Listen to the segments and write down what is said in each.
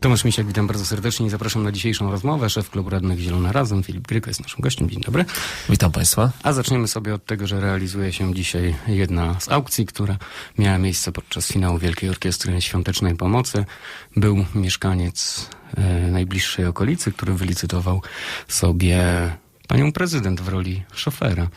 Tomasz Misiak, witam bardzo serdecznie i zapraszam na dzisiejszą rozmowę. Szef Klubu Radnych Zielona Razem, Filip Gryko jest naszym gościem. Dzień dobry. Witam Państwa. A zaczniemy sobie od tego, że realizuje się dzisiaj jedna z aukcji, która miała miejsce podczas finału Wielkiej Orkiestry Świątecznej Pomocy. Był mieszkaniec e, najbliższej okolicy, który wylicytował sobie panią prezydent w roli szofera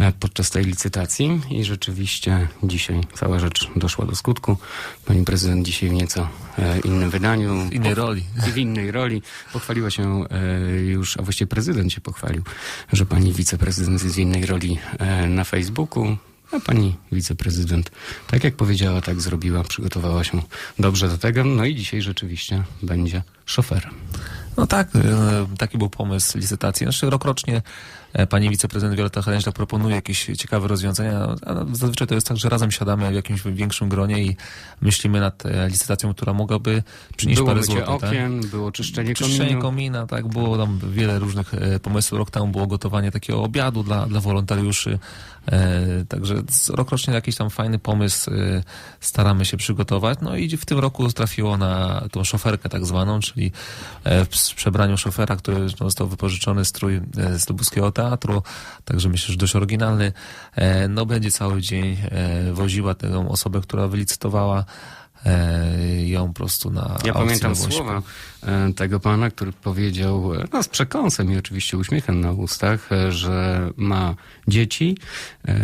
e, podczas tej licytacji i rzeczywiście dzisiaj cała rzecz doszła do skutku. Pani prezydent dzisiaj w nieco e, innym wydaniu. W innej roli. W innej roli. Pochwaliła się e, już, a właściwie prezydent się pochwalił, że pani wiceprezydent jest w innej roli na Facebooku. A pani wiceprezydent, tak jak powiedziała, tak zrobiła, przygotowała się dobrze do tego. No i dzisiaj rzeczywiście będzie szoferem. No tak, e, taki był pomysł licytacji. Znaczy rokrocznie e, pani wiceprezydent Wioletta Chorężna proponuje jakieś ciekawe rozwiązania, a zazwyczaj to jest tak, że razem siadamy w jakimś większym gronie i myślimy nad e, licytacją, która mogłaby przynieść było parę złotych. tak? okien, było czyszczenie, Czyszczenie kominu. komina, tak, było tam wiele różnych pomysłów. Rok temu było gotowanie takiego obiadu dla, dla wolontariuszy. E, także rokrocznie jakiś tam fajny pomysł e, staramy się przygotować. No i w tym roku trafiło na tą szoferkę tak zwaną, czyli e, w przebraniu szofera, który został wypożyczony strój z Lubuskiego Teatru, także myślę, że dość oryginalny. No będzie cały dzień woziła tę osobę, która wylicytowała ją po prostu na Ja pamiętam słowa e, tego pana, który powiedział, e, no z przekąsem i oczywiście uśmiechem na ustach, e, że ma dzieci e,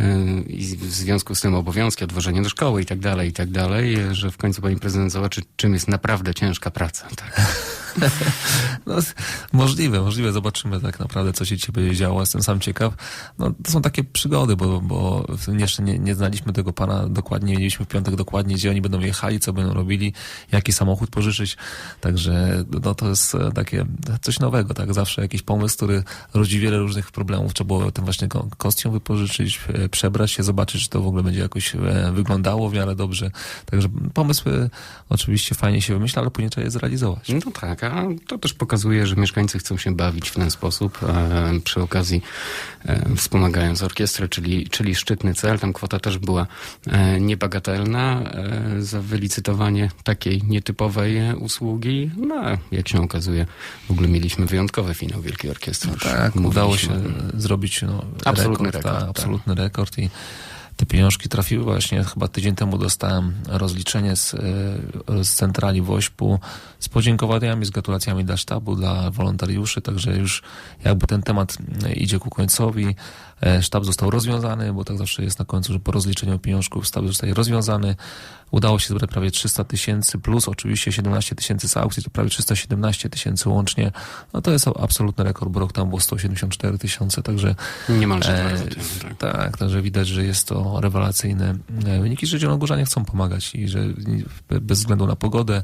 i w związku z tym obowiązki, odwożenie do szkoły i tak dalej, i tak dalej, e, że w końcu pani prezydent zobaczy, czym jest naprawdę ciężka praca. Tak. No, możliwe, możliwe. Zobaczymy tak naprawdę, co się dzisiaj będzie działo. Jestem sam ciekaw. No, to są takie przygody, bo, bo jeszcze nie, nie znaliśmy tego pana dokładnie, nie w piątek dokładnie, gdzie oni będą jechali, co będą robili, jaki samochód pożyczyć. Także no, to jest e, takie coś nowego, tak? Zawsze jakiś pomysł, który rodzi wiele różnych problemów. Trzeba było ten właśnie ko- kostium wypożyczyć, e, przebrać się, zobaczyć, czy to w ogóle będzie jakoś e, wyglądało w miarę dobrze. Także pomysły oczywiście fajnie się wymyśla, ale później trzeba je zrealizować. No tak, a to też pokazuje, że mieszkańcy chcą się bawić w ten sposób, e, przy okazji e, wspomagając orkiestrę, czyli, czyli szczytny cel. Tam kwota też była e, niebagatelna za wylicytowanie takiej nietypowej usługi. No, jak się okazuje, w ogóle mieliśmy wyjątkowy finał Wielkiej Orkiestry. Już Tak, udało się zrobić no, Absolutny rekord, rekord, tak, tak. absolutny rekord i te pieniążki trafiły właśnie, chyba tydzień temu dostałem rozliczenie z, e, z centrali Wośpu z podziękowaniami, z gratulacjami dla sztabu, dla wolontariuszy, także już jakby ten temat e, idzie ku końcowi. E, Sztab został rozwiązany, bo tak zawsze jest na końcu, że po rozliczeniu pieniążków sztab zostaje rozwiązany. Udało się zebrać prawie 300 tysięcy, plus oczywiście 17 tysięcy z aukcji, to prawie 317 tysięcy łącznie. No to jest absolutny rekord, bo rok tam było 174 tysiące, także Niemalże dwa razy tak. tak, także widać, że jest to rewelacyjne e, wyniki, że Zielonogórzanie chcą pomagać i że be- bez względu na pogodę,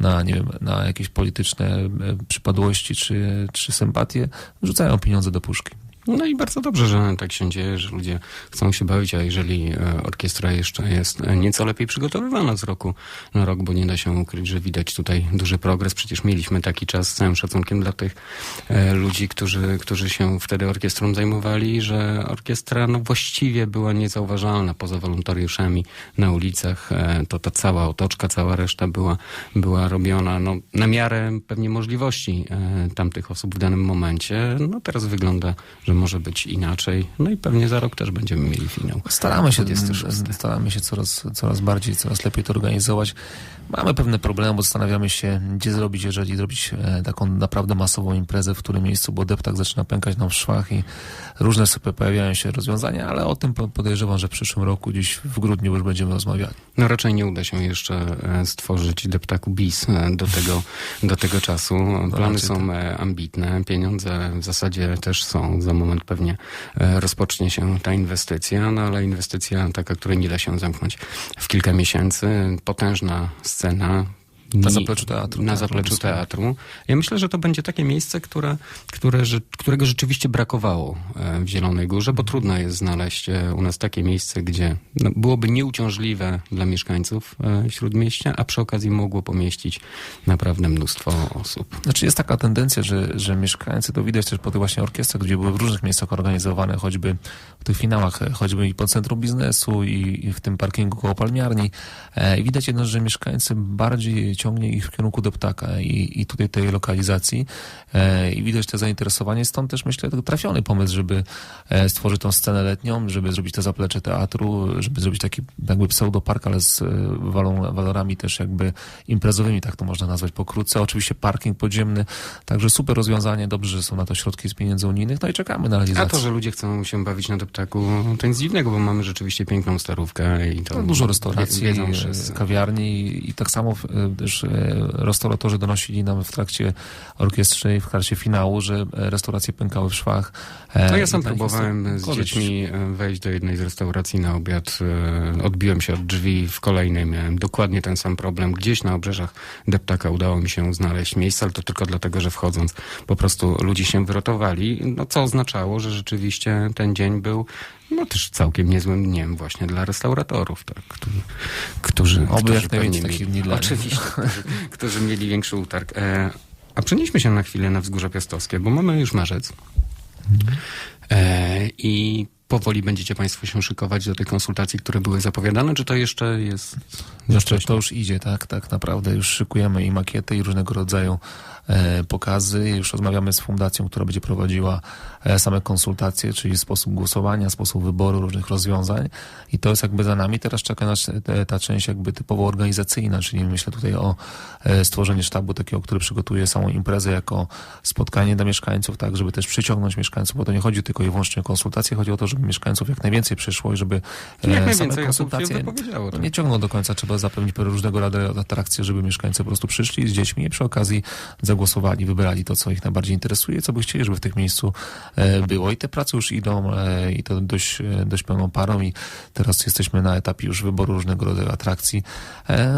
na, nie wiem, na jakieś polityczne e, przypadłości czy, czy sympatie, rzucają pieniądze do puszki. No i bardzo dobrze, że tak się dzieje, że ludzie chcą się bawić, a jeżeli e, orkiestra jeszcze jest nieco lepiej przygotowywana z roku na rok, bo nie da się ukryć, że widać tutaj duży progres. Przecież mieliśmy taki czas z całym szacunkiem dla tych e, ludzi, którzy, którzy się wtedy orkiestrą zajmowali, że orkiestra no, właściwie była niezauważalna poza wolontariuszami na ulicach. E, to ta cała otoczka, cała reszta była, była robiona no, na miarę pewnie możliwości tamtych osób w danym momencie. No teraz wygląda, że może być inaczej. No i pewnie za rok też będziemy mieli finał. Staramy się, 26. staramy się coraz, coraz bardziej, coraz lepiej to organizować. Mamy pewne problemy, bo zastanawiamy się, gdzie zrobić, jeżeli zrobić e, taką naprawdę masową imprezę, w którym miejscu, bo deptak zaczyna pękać nam w szwach i różne sobie pojawiają się rozwiązania, ale o tym po- podejrzewam, że w przyszłym roku, gdzieś w grudniu już będziemy rozmawiali. No raczej nie uda się jeszcze e, stworzyć deptaku bis e, do tego, do tego czasu. Plany raczej są e, ambitne, pieniądze w zasadzie też są. Za moment pewnie e, rozpocznie się ta inwestycja, no ale inwestycja taka, której nie da się zamknąć w kilka miesięcy. Potężna scena. Na zapleczu teatru. Na tak, zapleczu teatru. Ja myślę, że to będzie takie miejsce, które, które, którego rzeczywiście brakowało e, w Zielonej Górze, bo trudno jest znaleźć e, u nas takie miejsce, gdzie no, byłoby nieuciążliwe dla mieszkańców e, Śródmieścia, a przy okazji mogło pomieścić naprawdę mnóstwo osób. Znaczy jest taka tendencja, że, że mieszkańcy, to widać też po tych właśnie orkiestrach, gdzie były w różnych miejscach organizowane, choćby w tych finałach, choćby i po centrum biznesu i, i w tym parkingu koło palmiarni. I widać jedno, że mieszkańcy bardziej ciągnie ich w kierunku deptaka i, i tutaj tej lokalizacji e, i widać to zainteresowanie, stąd też myślę trafiony pomysł, żeby e, stworzyć tą scenę letnią, żeby zrobić to zaplecze teatru, żeby zrobić taki jakby pseudopark, ale z e, walorami też jakby imprezowymi, tak to można nazwać pokrótce. Oczywiście parking podziemny, także super rozwiązanie, dobrze, że są na to środki z pieniędzy unijnych, no i czekamy na A realizację. to, że ludzie chcą się bawić na deptaku, to nic dziwnego, bo mamy rzeczywiście piękną starówkę i to No, dużo restauracji, wiedzą e, wszyscy. kawiarni i tak samo też e, restauratorzy donosili nam w trakcie orkiestry i w karcie finału, że e, restauracje pękały w szwach. E, No ja sam nich próbowałem z to korzyść. dziećmi wejść do jednej z restauracji na obiad. Odbiłem się od drzwi, w kolejnej miałem dokładnie ten sam problem. Gdzieś na obrzeżach deptaka udało mi się znaleźć miejsce, ale to tylko dlatego, że wchodząc po prostu ludzie się wyrotowali, no co oznaczało, że rzeczywiście ten dzień był no też całkiem niezłym dniem właśnie dla restauratorów, tak, którzy, którzy, Oby jak najwięcej takich dni dla. Oczywiście, którzy, którzy mieli większy utarg. E, a przenieśmy się na chwilę na Wzgórze Piastowskie, bo mamy już marzec. E, I powoli będziecie Państwo się szykować do tych konsultacji, które były zapowiadane, czy to jeszcze jest... Jeszcze to już idzie, tak, tak naprawdę. Już szykujemy i makiety, i różnego rodzaju pokazy. Już rozmawiamy z fundacją, która będzie prowadziła e, same konsultacje, czyli sposób głosowania, sposób wyboru różnych rozwiązań. I to jest jakby za nami. Teraz czeka nas te, ta część jakby typowo organizacyjna, czyli myślę tutaj o e, stworzenie sztabu takiego, który przygotuje samą imprezę jako spotkanie dla mieszkańców, tak, żeby też przyciągnąć mieszkańców, bo to nie chodzi tylko i wyłącznie o konsultacje, chodzi o to, żeby mieszkańców jak najwięcej przyszło i żeby e, Jak same konsultacje Tak. nie ciągną do końca, trzeba zapewnić różnego rodzaju atrakcje, żeby mieszkańcy po prostu przyszli z dziećmi i przy okazji zagłosowali, wybrali to, co ich najbardziej interesuje, co by chcieli, żeby w tych miejscu e, było. I te prace już idą e, i to dość, e, dość pełną parą i teraz jesteśmy na etapie już wyboru różnego rodzaju atrakcji.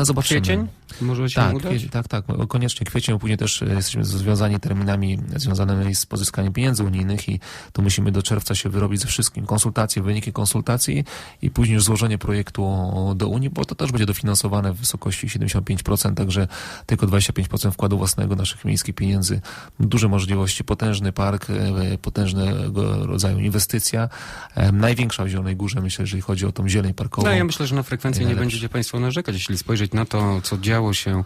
Zobaczymy. Kwiecień? Może się Tak, udać? tak, tak, koniecznie kwiecień, później też e, jesteśmy związani terminami związanymi z pozyskaniem pieniędzy unijnych i tu musimy do czerwca się wyrobić ze wszystkim. Konsultacje, wyniki konsultacji i później już złożenie projektu do Unii, bo to też będzie dofinansowane w wysokości 75%, także tylko 25% wkładu własnego naszych miejskich pieniędzy. Duże możliwości, potężny park, e, potężnego rodzaju inwestycja. E, Największa w Zielonej Górze, myślę, jeżeli chodzi o tą zieleń parkową. No ja myślę, że na frekwencję nie będziecie Państwo narzekać, jeśli spojrzeć na to, co działo się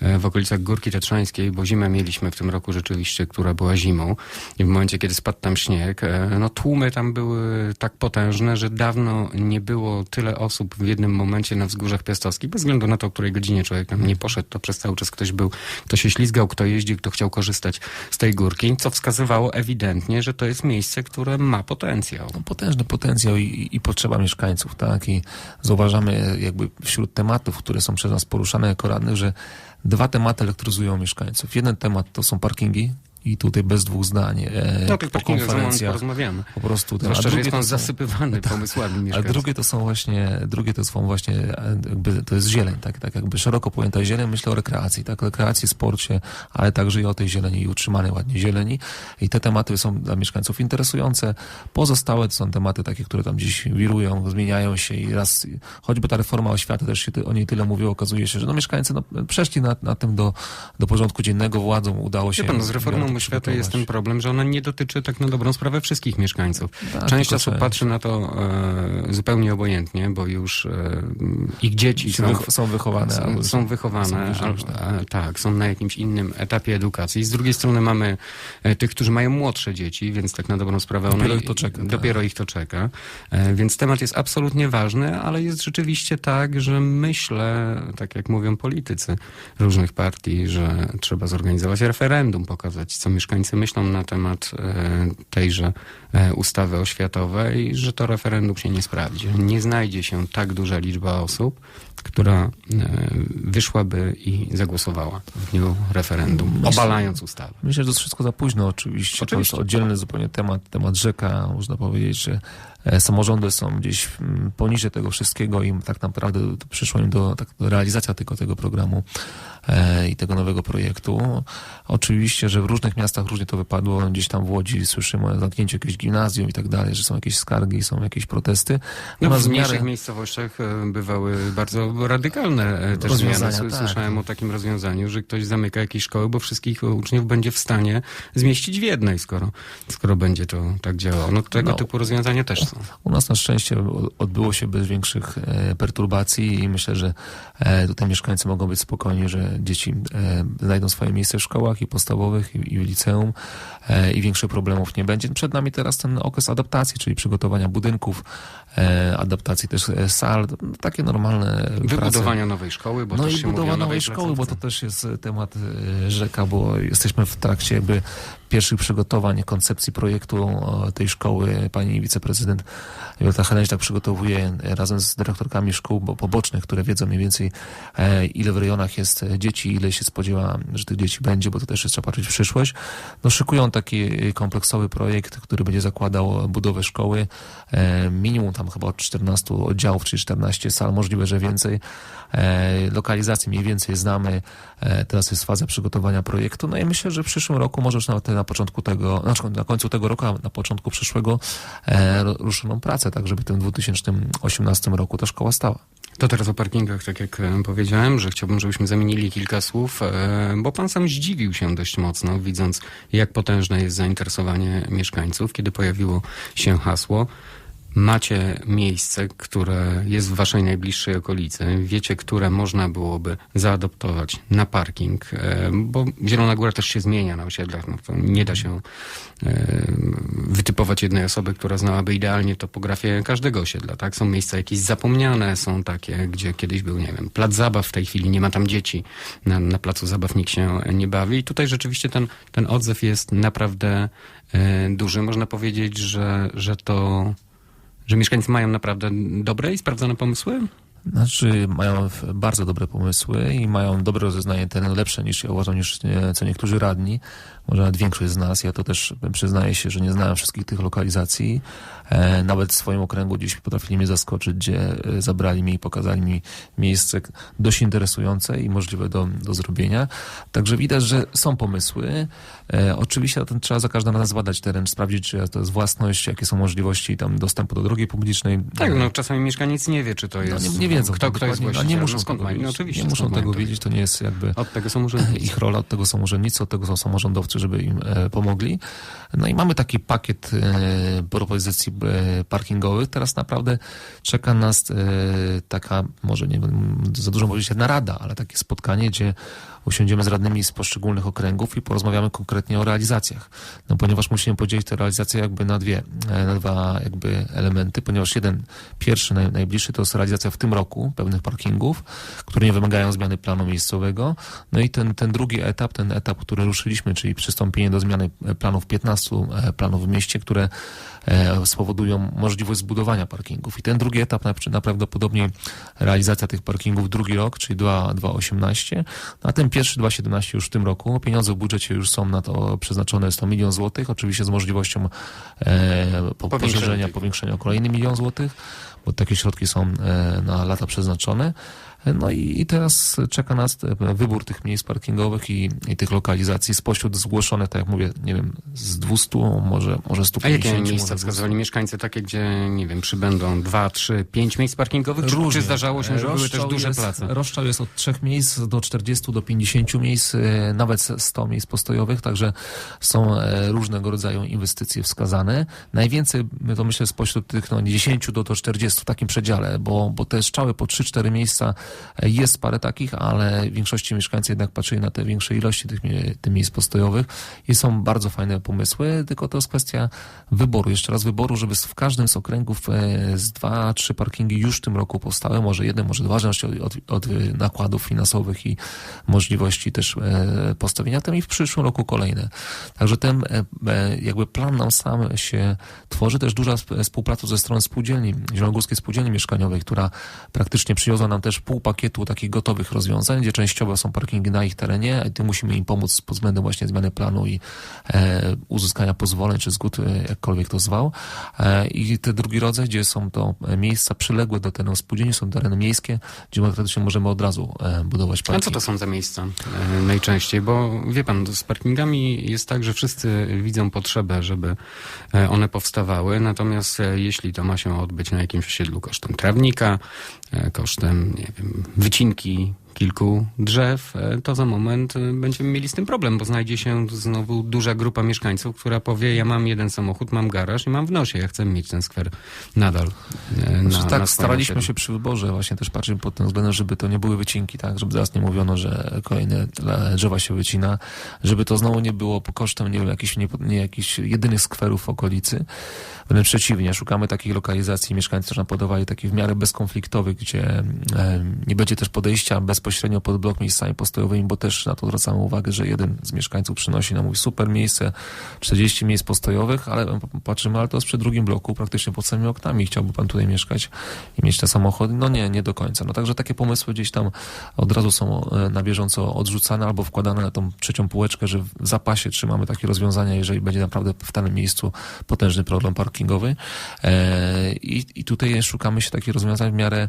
e, w okolicach Górki Tatrzańskiej, bo zimę mieliśmy w tym roku rzeczywiście, która była zimą i w momencie, kiedy spadł tam śnieg, e, no tłumy tam były tak potężne, że dawno nie było tyle osób w jednym momencie na wzgórzach piastowskich, bez względu na to, o której godzinie człowiek tam nie poszedł, to przez cały czas ktoś był, kto się ślizgał, kto jeździł, kto chciał korzystać z tej górki, co wskazywało ewidentnie, że to jest miejsce, które ma potencjał. no, potężny potencjał i, i potrzeba mieszkańców, tak? I zauważamy jakby wśród tematów, które są przez nas poruszane jako radnych, że dwa tematy elektryzują mieszkańców. Jeden temat to są parkingi i tutaj bez dwóch zdań. E, No tych po konferencjach porozmawiamy. po prostu ten, a Zwłaszcza, że drugie jest to on są- zasypywany pomysłami A drugie to są właśnie, drugie to są właśnie, e, jakby, to jest zieleń, tak, tak jakby szeroko pojęta zieleń, myślę o rekreacji, tak, rekreacji, sporcie, ale także i o tej zieleni i utrzymanej ładnie zieleni i te tematy są dla mieszkańców interesujące. Pozostałe to są tematy takie, które tam gdzieś wirują, zmieniają się i raz, choćby ta reforma oświaty też się o niej tyle mówiło, okazuje się, że no mieszkańcy no, przeszli na, na tym do, do porządku dziennego, władzom udało się. Wie pan, no z reformą to oświaty jest ten problem, że ona nie dotyczy tak na dobrą sprawę wszystkich mieszkańców. Tak, Część osób patrzy na to e, zupełnie obojętnie, bo już e, ich dzieci są, wych- są wychowane. są, są wychowane, są już, tak. e, tak, są na jakimś innym etapie edukacji. Z drugiej strony mamy e, tych, którzy mają młodsze dzieci, więc tak na dobrą sprawę Dopiero one, ich to czeka, tak. dopiero ich to czeka. E, Więc temat jest absolutnie ważny, ale jest rzeczywiście tak, że myślę, tak jak mówią politycy różnych partii, że trzeba zorganizować referendum, pokazać, co mieszkańcy myślą na temat e, tejże e, ustawy oświatowej, że to referendum się nie sprawdzi. Nie znajdzie się tak duża liczba osób, która e, wyszłaby i zagłosowała w dniu referendum, Myślę- obalając ustawę. Myślę, że to wszystko za późno oczywiście. To Oczywiście. jest oddzielny zupełnie temat, temat rzeka. Można powiedzieć, że samorządy są gdzieś mm, poniżej tego wszystkiego i tak naprawdę przyszło im do, tak, do realizacja tylko tego programu e, i tego nowego projektu. Oczywiście, że w różnych miastach różnie to wypadło. Gdzieś tam w Łodzi słyszymy o zamknięciu jakiegoś gimnazjum i tak dalej, że są jakieś skargi, są jakieś protesty. No, nas w w miarę- mniejszych miejscowościach e, bywały bardzo radykalne e, też zmiany. tak. Słyszałem o takim rozwiązaniu, że ktoś zamyka jakieś szkoły, bo wszystkich uczniów będzie w stanie zmieścić w jednej, skoro, skoro będzie to tak działało. No tego No. typu rozwiązania też są. U nas na szczęście odbyło się bez większych e, perturbacji i myślę, że e, tutaj mieszkańcy mogą być spokojni, że dzieci e, znajdą swoje miejsce w szkołach i podstawowych i, w liceum i większych problemów nie będzie. Przed nami teraz ten okres adaptacji, czyli przygotowania budynków, adaptacji też sal, takie normalne prace. Wybudowania nowej szkoły, bo no też i się budowa nowej nowej szkoły, bo to też jest temat rzeka, bo jesteśmy w trakcie jakby pierwszych przygotowań koncepcji projektu tej szkoły. Pani wiceprezydent Jolita Heleniak przygotowuje e, razem z dyrektorkami szkół bo- pobocznych, które wiedzą mniej więcej e, ile w rejonach jest e, dzieci, ile się spodziewa, że tych dzieci będzie, bo to też jest trzeba patrzeć w przyszłość. No szykują taki kompleksowy projekt, który będzie zakładał budowę szkoły. Minimum tam chyba od 14 oddziałów, czyli 14 sal, możliwe, że więcej. Lokalizację mniej więcej znamy. Teraz jest faza przygotowania projektu. No i myślę, że w przyszłym roku, może już nawet na początku tego, znaczy na końcu tego roku, a na początku przyszłego pracę, tak żeby w tym 2018 roku ta szkoła stała. To teraz o parkingach, tak jak e, powiedziałem, że chciałbym, żebyśmy zamienili kilka słów, e, bo pan sam zdziwił się dość mocno, widząc jak potężne jest zainteresowanie mieszkańców, kiedy pojawiło się hasło. Macie miejsce, które jest w waszej najbliższej okolicy. Wiecie, które można byłoby zaadoptować na parking, e, bo Zielona Góra też się zmienia na osiedlach. No to nie da się e, wytypować jednej osoby, która znałaby idealnie topografię każdego osiedla. Tak? Są miejsca jakieś zapomniane, są takie, gdzie kiedyś był, nie wiem, plac zabaw, w tej chwili nie ma tam dzieci. Na, na placu zabaw nikt się nie bawi. I tutaj rzeczywiście ten, ten odzew jest naprawdę e, duży. Można powiedzieć, że, że to że mieszkańcy mają naprawdę dobre i sprawdzone pomysły? Znaczy, mają bardzo dobre pomysły i mają dobre rozeznanie teren lepsze niż ja uważam, niż e, co niektórzy radni. Może nawet większość z nas. Ja to też przyznaję się, że nie znałem wszystkich tych lokalizacji. E, nawet w swoim okręgu gdzieś potrafili mnie zaskoczyć, gdzie e, zabrali mi i pokazali mi miejsce dość interesujące i możliwe do, do zrobienia. Także widać, że są pomysły. E, oczywiście ten trzeba za każdym razem zbadać teren, sprawdzić, czy to jest własność, jakie są możliwości tam dostępu do drogi publicznej. Tak, no czasami mieszkaniec nie wie, czy to No, jest... nie, nie wiedzą. Kto, tak kto jest właścicielem. A nie No muszą skąd tego? No oczywiście, nie muszą tego to wiedzieć, to nie jest jakby Od tego są urzędnicy. ich rola, od tego są urzędnicy, od tego są samorządowcy, żeby im e, pomogli. No i mamy taki pakiet e, propozycji e, parkingowych. Teraz naprawdę czeka nas taka, może nie za dużo powiedzieć jedna rada, ale takie spotkanie, gdzie usiądziemy z radnymi z poszczególnych okręgów i porozmawiamy konkretnie o realizacjach. No ponieważ musimy podzielić te realizacje jakby na dwie, e, na dwa jakby elementy, ponieważ jeden, pierwszy, naj, najbliższy to jest realizacja w tym roku pewnych parkingów, które nie wymagają zmiany planu miejscowego. No i ten, ten drugi etap, ten etap, który ruszyliśmy, czyli przystąpienie do zmiany planów 15 e, planów w mieście, które e, spowodują możliwość zbudowania parkingów. I ten drugi etap, na- najprawdopodobniej realizacja tych parkingów drugi rok, czyli 2 2,18, no a ten pierwszy 2,17 już w tym roku. Pieniądze w budżecie już są na to przeznaczone, jest to milion złotych, oczywiście z możliwością e, po, Powiększenia powiększenia o kolejny milion złotych, bo takie środki są e, na lata przeznaczone. No i, i teraz czeka nas e, wybór tych miejsc parkingowych i, i tych lokalizacji spośród zgłoszonych, tak jak mówię, nie wiem, z 200, może, może A 150. jakie może miejsca 200. wskazywali mieszkańcy? Takie, gdzie, nie wiem, przybędą dwa, trzy, pięć miejsc parkingowych? Czy, czy zdarzało się, że były też duże jest, place? Rozstrzał jest od 3 miejsc do 40 do 50 miejsc, e, nawet 100 miejsc postojowych, także są e, różnego rodzaju inwestycje wskazane. Najwięcej, to myślę, spośród tych no, 10 do, do 40 w takim przedziale, bo, bo te strzały po 3-4 miejsca e, jest parę takich, ale w większości mieszkańcy jednak patrzyli na te większe ilości tych, tych miejsc postojowych i są bardzo fajne pomysły, tylko to jest kwestia wyboru, jeszcze raz wyboru, żeby w każdym z okręgów e, z dwa, trzy parkingi już w tym roku powstały, może jeden, może dwa, w od, od, y, nakładów finansowych i możliwości też e, postawienia tam i w przyszłym roku kolejne. Także ten e, e, jakby plan nam sam się tworzy, też duża sp- współpraca ze strony spółdzielni, Zielonogórskiej Spółdzielni Mieszkaniowej, która praktycznie przywiozła nam też pół pakietu takich gotowych rozwiązań, gdzie częściowo są parkingi na ich terenie, a tym musimy im pomóc pod względem właśnie zmiany planu i e, uzyskania pozwoleń czy zgód, e, jakkolwiek to zwał. E, I te drugi rodzaj, gdzie są to e, miejsca przyległe do terenu spółdzielni, są tereny miejskie, gdzie praktycznie możemy od razu e, budować A parking. co to są za miejsca e, najczęściej? Bo wie pan, z parkingami jest tak, że wszyscy widzą potrzebę, żeby one powstawały, natomiast jeśli to ma się odbyć na jakimś osiedlu kosztem trawnika, kosztem, nie wiem, wycinki kilku drzew, e, to za moment e, będziemy mieli z tym problem, bo znajdzie się znowu duża grupa mieszkańców, która powie, ja mam jeden samochód, mam garaż i mam w nosie, ja chcę mieć ten skwer nadal e, na, Znaczy, na tak, swoim staraliśmy się przy wyborze właśnie też patrzeć pod tym względem, żeby to nie były wycinki, tak, żeby zaraz nie mówiono, że kolejne drzewa się wycina, żeby to znowu nie było po kosztem, nie wiem, jakichś, nie, nie jakichś jedynych skwerów w okolicy. Wręcz przeciwnie, szukamy takich lokalizacji, mieszkańcy też nam podawali takich w miarę bezkonfliktowych, gdzie nie będzie też podejścia bezpośrednio pod blok miejscami postojowymi, bo też na to zwracamy uwagę, że jeden z mieszkańców przynosi nam mówi super miejsce, 40 miejsc postojowych, ale patrzymy, ale to jest przy drugim bloku, praktycznie pod samymi oknami. Chciałby pan tutaj mieszkać i mieć te samochody? No nie, nie do końca. No także takie pomysły gdzieś tam od razu są e, na bieżąco odrzucane albo wkładane na tą trzecią półeczkę, że w zapasie trzymamy takie rozwiązania, jeżeli będzie naprawdę w danym miejscu potężny problem parkingowy. E, I, i tutaj szukamy się takich rozwiązań w miarę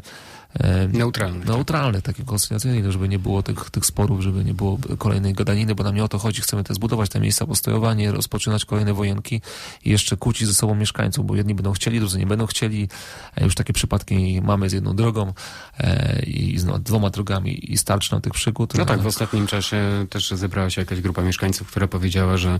e, Neutralny. tak. neutralne, takie konstytucyjne, żeby nie było tych, tych sporów, żeby nie było kolejnej gadaniny, bo nam nie o to chodzi. Chcemy też zbudować te miejsca postojowe, nie rozpoczynać kolejne wojenki i jeszcze kłócić ze sobą mieszkańców, bo jedni będą chcieli, drudzy nie będą chcieli. E, Już takie przypadki mamy z jedną drogą e, i z no, dwoma drogami i starczy nam tych przygód. No tak, w ostatnim czasie też zebrała się jakaś grupa mieszkańców, która powiedziała, że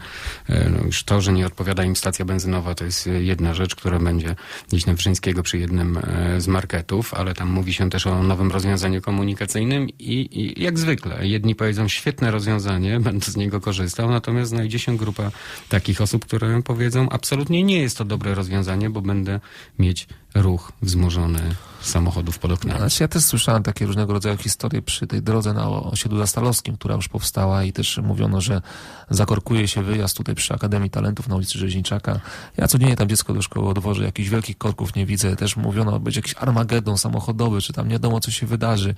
e, no już to, że nie odpowiada im stacja benzynowa, to jest jedna rzecz, która będzie gdzieś na Wrzyńskiego przy jednym z marketów, ale tam mówi się też o nowym rozwiązaniu komunikacyjnym i, i jak zwykle, jedni powiedzą świetne rozwiązanie, będę z niego korzystał, natomiast znajdzie się grupa takich osób, które powiedzą absolutnie nie jest to dobre rozwiązanie, bo będę mieć ruch wzmożony samochodów pod oknami. Znaczy, ja też słyszałem takie różnego rodzaju historie przy tej drodze na osiedlu Zastalowskim, która już powstała i też mówiono, że zakorkuje się wyjazd tutaj przy Akademii Talentów na ulicy Rzeźniczaka. Ja codziennie tam dziecko do szkoły odwożę, jakichś wielkich korków nie widzę. Też mówiono, będzie jakiś armagedon samochodowy, czy tam nie wiadomo, co się wydarzy.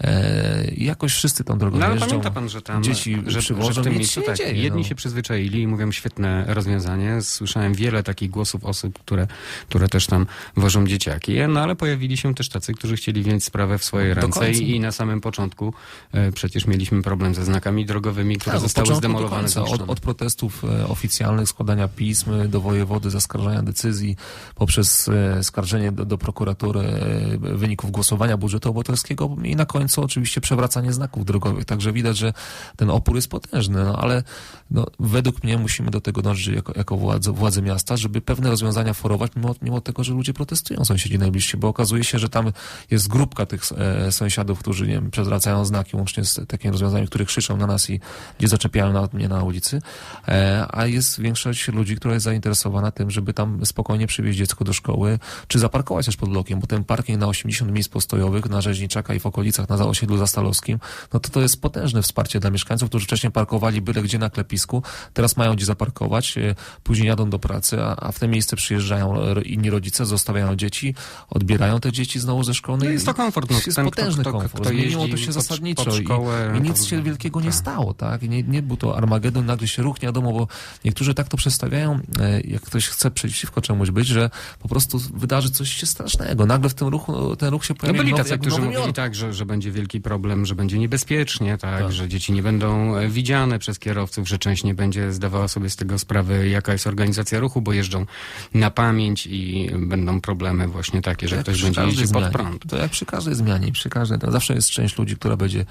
E, i jakoś wszyscy tą drogą No ale jeżdżą. pamięta pan, że tam dzieci że, że przywożą, w tym miejscu tak, dzieje, jedni no. się przyzwyczaili i mówią świetne rozwiązanie. Słyszałem wiele takich głosów osób, które, które też tam wożą dzieciaki. No ale pojawili się też tacy, którzy chcieli wziąć sprawę w swoje ręce i, i na samym początku e, przecież mieliśmy problem ze znakami drogowymi, które Tak, zostały zdemolowane. Od, od protestów e, oficjalnych, składania pism do wojewody, zaskarżania decyzji, poprzez e, skarżenie do, do prokuratury e, wyników głosowania budżetu obywatelskiego i na końcu oczywiście przewracanie znaków drogowych. Także widać, że ten opór jest potężny, no ale no, według mnie musimy do tego dążyć jako, jako władze, władze miasta, żeby pewne rozwiązania forować, mimo, mimo tego, że ludzie protestują, sąsiedzi najbliżsi, bo okazuje się, że tam jest grupka tych e, sąsiadów, którzy nie wiem, przewracają znaki łącznie z takim rozwiązaniem, które krzyczą na nas i gdzie zaczepiają nawet mnie na ulicy, e, a jest większość ludzi, która jest zainteresowana tym, żeby tam spokojnie przywieźć dziecko do szkoły, czy zaparkować też pod blokiem, bo ten parking na 80 miejsc postojowych na Rzeźniczaka i w okolicach, na osiedlu zastalowskim, no to to jest potężne wsparcie dla mieszkańców, którzy wcześniej parkowali byle gdzie na klepisku, teraz mają gdzie zaparkować, e, później jadą do pracy, a, a w te miejsce przyjeżdżają inni rodzice, zostawiają dzieci, odbierają te dzieci znowu ze szkoły. No jest to komfort. No, jest ten, potężny kto, kto, komfort. Kto Zmieniło to się pod, zasadniczo pod i- szkołę, i, nic to- się wielkiego nie tak. stało, tak? I Nie, nie był to Armagedon, nagle się ruch nie wiadomo, bo niektórzy tak to przedstawiają, e, jak ktoś chce przeciwko czemuś być, że po prostu wydarzy coś się strasznego. Nagle w tym ruchu, ten ruch się No pojawi byli nowy, tacy, którzy mówili tak, że, że będzie wielki problem, że będzie niebezpiecznie, tak, Tak. że dzieci nie będą e, widziane przez kierowców, że część nie będzie zdawała sobie z tego sprawy, jaka jest organizacja ruchu, bo jeżdżą na pamięć i będą problemy właśnie takie, że Jak ktoś będzie jeździł pod prąd. To jak przy każdej zmianie, przy każdej, to zawsze jest część ludzi, która będzie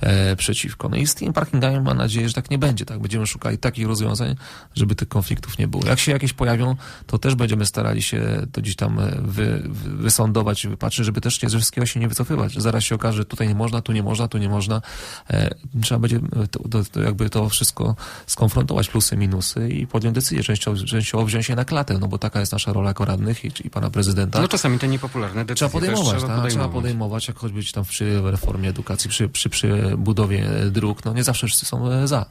e, przeciwko. No i z tymi parkingami mam nadzieję, że tak nie będzie, tak? Będziemy szukali takich rozwiązań, żeby tych konfliktów nie było. Jak się jakieś pojawią, to też będziemy starali się to gdzieś tam e, wy, wy, wysądować, wypatrzeć, żeby też nie ze wszystkiego się nie wycofywać. Zaraz się okaże, że tutaj nie można, tu nie można, tu nie można. E, trzeba będzie to, to, to jakby to wszystko skonfrontować, plusy, minusy i podjąć decyzję, częściowo, częściowo wziąć je na klatę, no bo taka jest nasza rola jako radnych i, i pana prezydenta. No czasami te niepopularne decyzje Trzeba podejmować, trzeba tak? podejmować. trzeba podejmować, jak choćby tam przy reformie edukacji, przy, przy, przy budowie dróg, no nie zawsze wszyscy są e, za.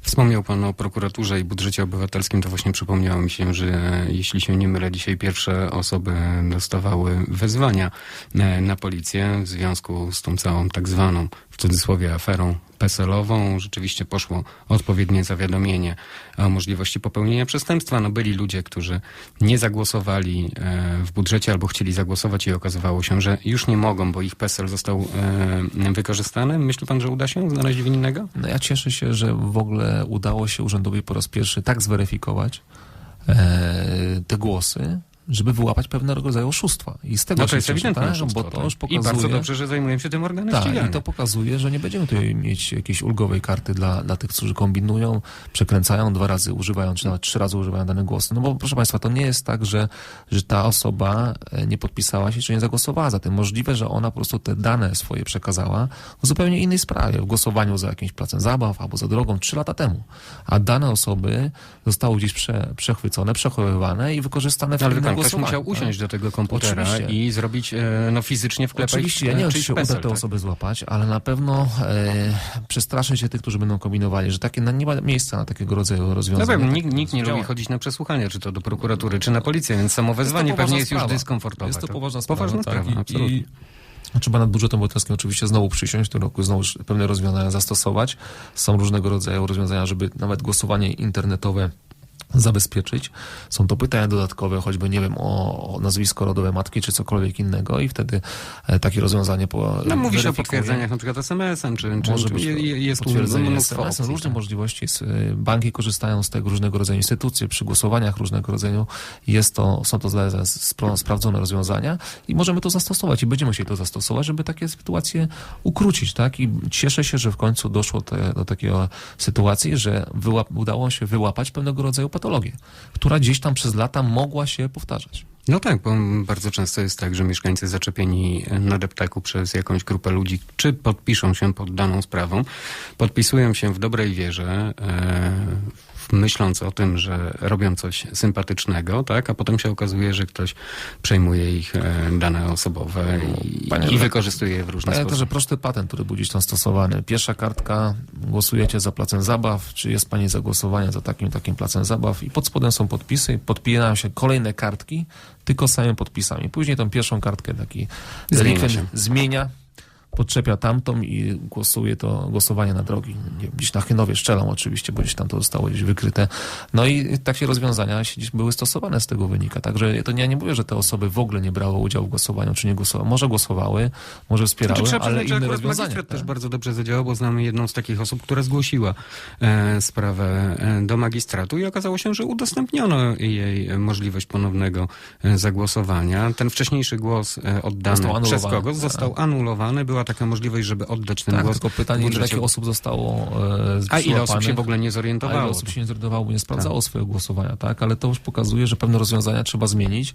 Wspomniał Pan o prokuraturze i budżecie obywatelskim, to właśnie przypomniało mi się, że e, jeśli się nie mylę, dzisiaj pierwsze osoby dostawały wezwania e, na policję w związku z tą całą tak zwaną, cudzysłowie, aferą PESEL-ową. Rzeczywiście poszło odpowiednie zawiadomienie o możliwości popełnienia przestępstwa. No byli ludzie, którzy nie zagłosowali e, w budżecie albo chcieli zagłosować i okazywało się, że już nie mogą, bo ich PESEL został e, wykorzystany. Myśli Pan, że uda się znaleźć winnego? No ja cieszę się, że w ogóle udało się urzędowi po raz pierwszy tak zweryfikować e, te głosy, żeby wyłapać pewnego rodzaju oszustwa. I z tego No to się jest ewidentne tak? oszustwo, bo to tak. już I pokazuje... bardzo dobrze, że zajmują się tym organy Tak, ścigania. i to pokazuje, że nie będziemy tutaj mieć jakiejś ulgowej karty dla, dla tych, którzy kombinują, przekręcają, dwa razy używają, czy nawet trzy razy używają dane głosy. No bo proszę Państwa, to nie jest tak, że, że ta osoba e, nie podpisała się, czy nie zagłosowała za tym. Możliwe, że ona po prostu te dane swoje przekazała w zupełnie innej sprawie, w głosowaniu za jakimś placem zabaw albo za drogą trzy lata temu. A dane osoby zostały gdzieś prze, przechwycone, przechowywane i wykorzystane w Ale innym ktoś musiał tak? usiąść do tego komputera Oczywiście. i zrobić, e, no fizycznie wklepać Oczywiście, ja nie wiem, czy się uda PESEL, te tak? osoby złapać, ale na pewno e, przestraszy się tych, którzy będą kombinowali, że takie, no, nie ma miejsca na takiego rodzaju No rozwiązania. pewnie, tak, nikt, nikt nie lubi chodzić na przesłuchania, czy to do prokuratury, czy na policję, więc samo wezwanie pewnie jest już sprawa. dyskomfortowe. Jest to tak? poważna sprawa. Poważna tak, sprawa, absolutnie. I, trzeba nad budżetem obywatelskim oczywiście znowu przysiąść, w tym roku znowu pewne rozwiązania zastosować. Są różnego rodzaju rozwiązania, żeby nawet głosowanie internetowe zabezpieczyć. Są to pytania dodatkowe, choćby, nie wiem, o, nazwisko rodowe matki, czy cokolwiek innego i wtedy e, takie rozwiązanie po No mówi się o potwierdzeniach na przykład SMS-em, czy, czy, Może być jest potwierdzenie mnóstwo opcji. różne tak. możliwości. y, Banki korzystają z tego różnego rodzaju instytucje przy głosowaniach różnego rodzaju. Jest to, są to sprawdzone rozwiązania i możemy to zastosować i będziemy musieli to zastosować, żeby takie sytuacje ukrócić, tak? I cieszę się, że w końcu doszło te, do takiej sytuacji, że wyłap, udało się wyłapać pewnego rodzaju patologię, która gdzieś tam przez lata mogła się powtarzać. No tak, bo bardzo często jest tak, że mieszkańcy zaczepieni na deptaku przez jakąś grupę ludzi, czy podpiszą się pod daną sprawą, podpisują się w dobrej wierze, e, myśląc o tym, że robią coś sympatycznego, tak, a potem się okazuje, że ktoś przejmuje ich e, dane osobowe i, Panie i wykorzystuje je w Pamiętam, sposób. że prosty patent, który był gdzieś tam stosowany. Pierwsza kartka, głosujecie za placem zabaw, czy jest pani za głosowanie za takim takim placem zabaw i pod spodem są podpisy, podpinają się kolejne kartki, tylko samymi podpisami. Później tą pierwszą kartkę taki delikwent zmienia, podczepia tamtą i głosuje to głosowanie na drogi. Gdzieś na Chynowie strzelam oczywiście, bo gdzieś tam to zostało gdzieś wykryte. No i takie rozwiązania były stosowane z tego wynika. Także to ja nie mówię, że te osoby w ogóle nie brały udziału w głosowaniu, czy nie głosowały. Może głosowały, może wspierały, Znaczy, trzeba ale przyznać, że inne rozwiązania. magistrat też tak? bardzo dobrze zadziałał, bo znamy jedną z takich osób, która zgłosiła e, sprawę e, do magistratu i okazało się, że udostępniono jej możliwość ponownego e, zagłosowania. Ten wcześniejszy głos e, oddany przez kogoś został anulowany. Była taka możliwość, żeby oddać ten Tak, głos. tylko pytanie, ile takich osób zostało e, A ile osób się w ogóle nie A ile zorientowało? osób się nie zorientowało, bo nie sprawdzało swojego głosowania, tak? Ale to już pokazuje, że pewne rozwiązania trzeba zmienić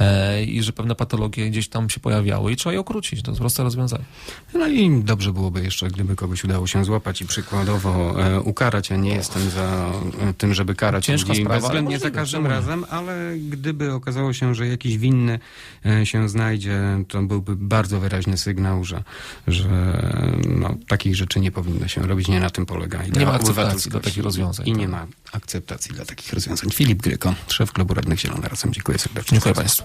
e, i że pewne patologie gdzieś tam się pojawiały i trzeba je ukrócić. To jest proste rozwiązanie. No i dobrze byłoby jeszcze, gdyby kogoś udało się złapać i przykładowo e, ukarać. Ja nie jestem za e, tym, żeby karać Ciężka ludzi sprawa, bezwzględnie za każdym razem, ale gdyby okazało się, że jakiś winny e, się znajdzie, to byłby bardzo wyraźny sygnał, że, że no, takich rzeczy nie powinno się robić. Nie na tym polega idea Nie ma akceptacji dla takich rozwiązań, I nie tak. ma akceptacji dla takich rozwiązań. Filip Gryko, szef Klubu Radnych Zielone Razem. Dziękuję serdecznie. Dziękuję Państwu.